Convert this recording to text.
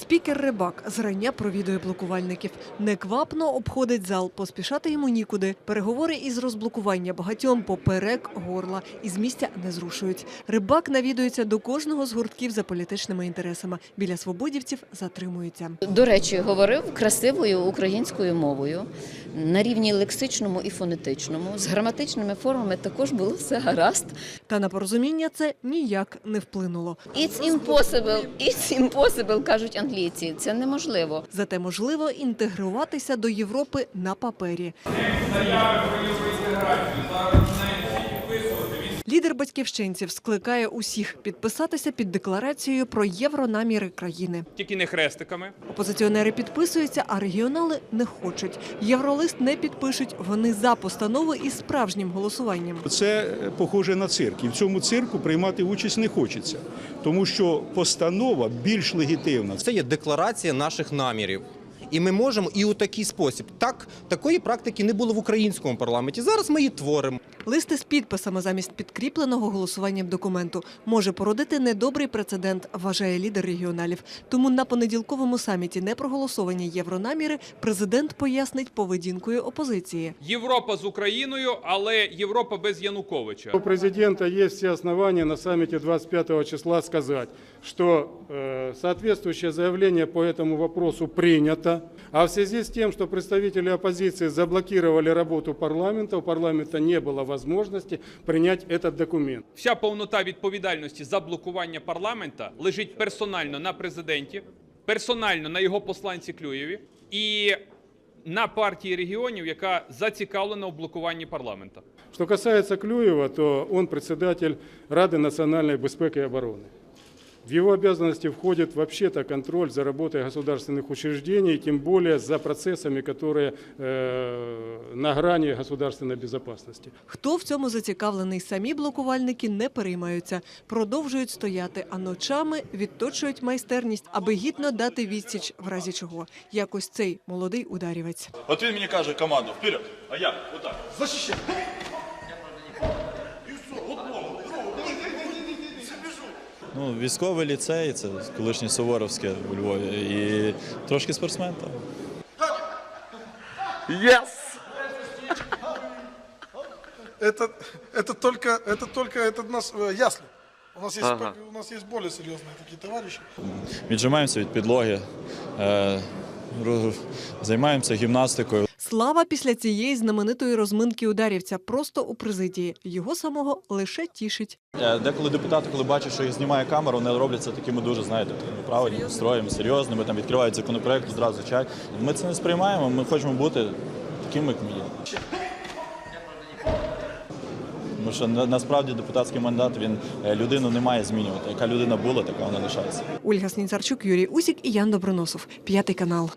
Спікер Рибак зрання провідує блокувальників. Неквапно обходить зал, поспішати йому нікуди. Переговори із розблокування багатьом поперек горла і з місця не зрушують. Рибак навідується до кожного з гуртків за політичними інтересами. Біля свободівців затримується. До речі, говорив красивою українською мовою на рівні лексичному і фонетичному. З граматичними формами також було все гаразд. Та на порозуміння це ніяк не вплинуло. It's impossible, it's impossible, кажуть англійці. Це неможливо. Зате можливо інтегруватися до Європи на папері. Лідер батьківщинців скликає усіх підписатися під декларацією про євронаміри країни. тільки не хрестиками. Опозиціонери підписуються, а регіонали не хочуть. Євролист не підпишуть. Вони за постанови із справжнім голосуванням. Це похоже на цирк, і в цьому цирку приймати участь не хочеться, тому що постанова більш легітимна. Це є декларація наших намірів. І ми можемо і у такий спосіб. Так, такої практики не було в українському парламенті. Зараз ми її творимо. Листи з підписами замість підкріпленого голосуванням документу може породити недобрий прецедент, вважає лідер регіоналів. Тому на понеділковому саміті непроголосовані євронаміри президент пояснить поведінкою опозиції. Європа з Україною, але Європа без Януковича. У президента есть все основания на саммите 25 числа сказать, что э, соответствующее заявление по этому вопросу принято, а в связи с тем, что представители оппозиции заблокировали работу парламента, у парламента не было возможности принять этот документ. Вся повнота відповідальності за блокування парламента лежить персонально на президенті, персонально на його посланці Клюєві і на партії регіонів, яка зацікавлена у блокуванні парламента. Что касается Клюева, то он председатель Рады национальной безопасности и обороны. В его обязанности входит вообще-то контроль за работой государственных учреждений, тем более за процессами, которые э, на грани государственной безопасности. Хто в цьому зацікавлений, самі блокувальники не переймаються, продовжують стояти, а ночами відточують майстерність, аби гідно дати відсіч в разі чого. Якось цей молодий ударівець. От він мені каже команду вперед, а я отак. Защищай. Ну, військовий ліцей, це колишнє Суворовське у Львові. І трошки спортсмен там. Это, это только, это только этот нас э, ясли. У нас есть, у нас есть более серьезные такие товарищи. Віджимаємося від підлоги, е, ру- займаємося гімнастикою. Слава після цієї знаменитої розминки ударівця просто у президії. Його самого лише тішить. Е, Деколи депутати, коли бачать, що їх знімає камера, вони робляться такими дуже, знаєте, правильними, строєм, серйозними, там відкривають законопроект, одразу чай. Ми це не сприймаємо, ми хочемо бути такими, як ми є. Тому що насправді депутатський мандат він е, людину не має змінювати. Яка людина була, така вона лишається. Ольга Сніцарчук, Юрій Усік і Ян Доброносов. П'ятий канал.